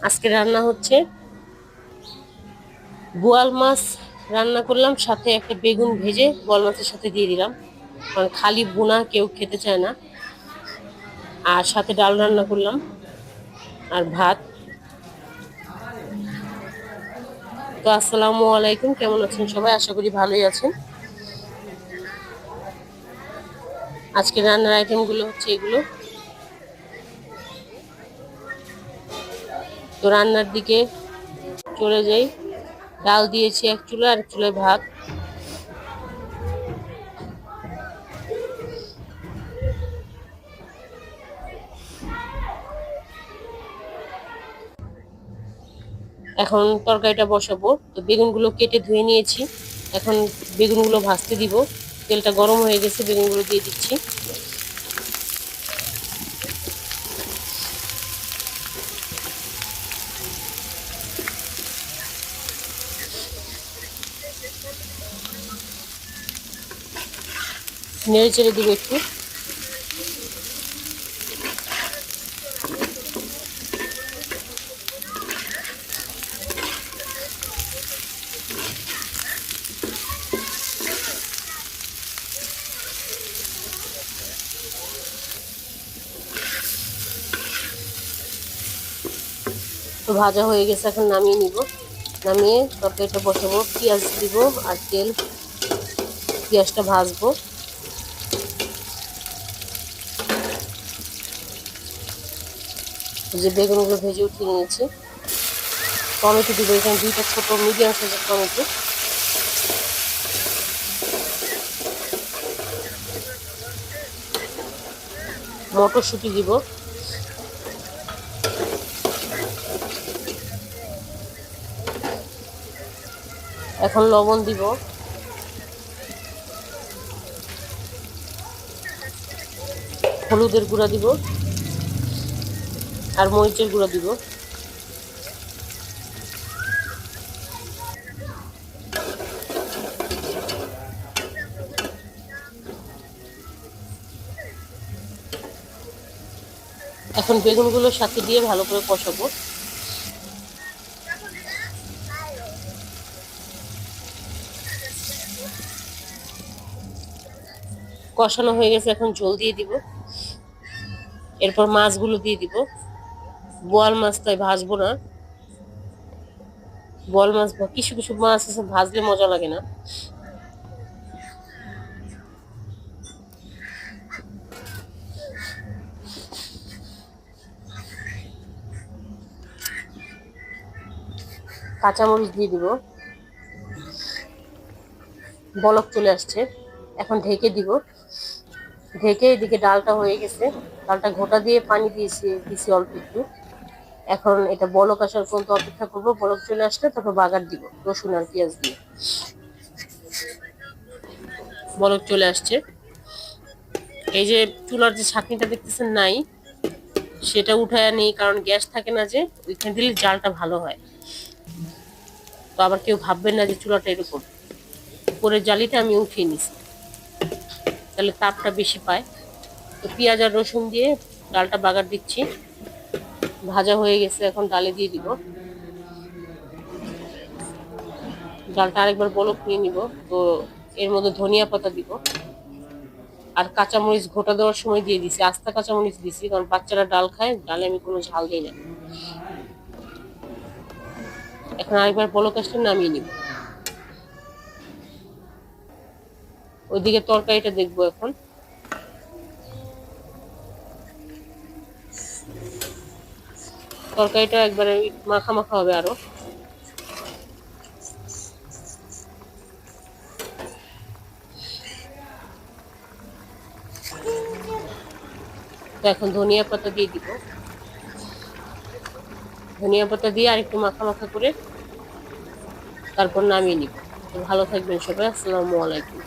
আজকে রান্না হচ্ছে বোয়াল মাছ রান্না করলাম, সাথে একটা বেগুন ভেজে বোয়াল মাছের সাথে দিয়ে দিলাম। কারণ খালি বোনা কেউ খেতে চায় না। আর সাথে ডাল রান্না করলাম আর ভাত। তো আসসালামু আলাইকুম, কেমন আছেন সবাই? আশা করি ভালোই আছেন। আজকে রান্নার আইটেমগুলো হচ্ছে এগুলো। তো রান্নার দিকে চলে যাই। ডাল দিয়েছি এক চুলা আর চুলায় ভাত। এখন তরকারিটা বসাবো। তো বেগুনগুলো কেটে ধুয়ে নিয়েছি। এখন বেগুনগুলো ভাজতে দিব। তেলটা গরম হয়ে গেছে, বেগুনগুলো দিয়ে দিচ্ছি। নেড়ে চেড়ে দিব একটু। ভাজা হয়ে গেছে, এখন নামিয়ে নিব। নামিয়ে তরকারিটা বসাবো, পেঁয়াজ দিব আর তেল, পেঁয়াজটা ভাজবো। যে বেগুনগুলো ভেজে উঠিয়ে নিয়েছি। টমেটো দিব, এখানে দুইটা ছোট মিডিয়াম সাইজের টমেটো। মটরশুঁটি দিব। এখন লবণ দিব। হলুদের গুঁড়া দিব। আর মরিচের গুঁড়ো দিব। এখন বেগুনগুলো সাথে দিয়ে ভালো করে কষাবো। কষানো হয়ে গেছে, এখন ঝোল দিয়ে দিব। এরপর মাছগুলো দিয়ে দিব। বোয়াল মাছ তাই ভাজবো না। বোয়াল মাছ কিছু কিছু মাছ আছে, ভাজলে মজা লাগে না। কাঁচামরিচ দিয়ে দিব। বলক চলে আসছে, এখন ঢেকে দিব। ঢেকে এদিকে ডালটা হয়ে গেছে। ডালটা ঘোটা দিয়ে পানি দিয়েছি দিছি অল্প একটু। এখন এটা বলক আসার পর্যন্ত অপেক্ষা করব, বলক চলে আসলে তারপর বাগার দিব, রসুন আর পেঁয়াজ দিয়ে। বলক চলে আসছে। এই যে চুলার যে ছাঁকনিটা দেখতেছেন নাই, সেটা উঠায় নেই, কারণ গ্যাস থাকে না যে, ওইখানে দিলে জালটা ভালো হয়। তো আবার কেউ ভাববেন না যে চুলাটা এরকম। উপরের জালিটা আমি উঠিয়ে নিছি। তাহলে তাপটা বেশি পায়। তো পেঁয়াজ আর রসুন দিয়ে ডালটা বাগার দিচ্ছি। ভাজা হয়ে গেছে, এখন ডালে দিয়ে দিব। ডালটা আরেকবার বলক নিয়ে নিব, তো এর মধ্যে ধনিয়া পাতা দিব। আর কাঁচামরিচ ঘোটা দেওয়ার সময় দিয়ে দিছি, আস্তা কাঁচামরিচ দিছি, কারণ বাচ্চারা ডাল খায়, ডালে আমি কোনো ঝাল দিই না। এখন আরেকবার বলক আসলে নামিয়ে নিব। ওইদিকে তরকারিটা দেখব এখন। তরকারিটা একবারে মাখা মাখা হবে আরও। এখন ধনিয়া পাতা দিয়ে দিব। ধনিয়া পাতা দিয়ে আর একটু মাখা মাখা করে তারপর নামিয়ে নিব। ভালো থাকবেন সবাই, আসসালামু আলাইকুম।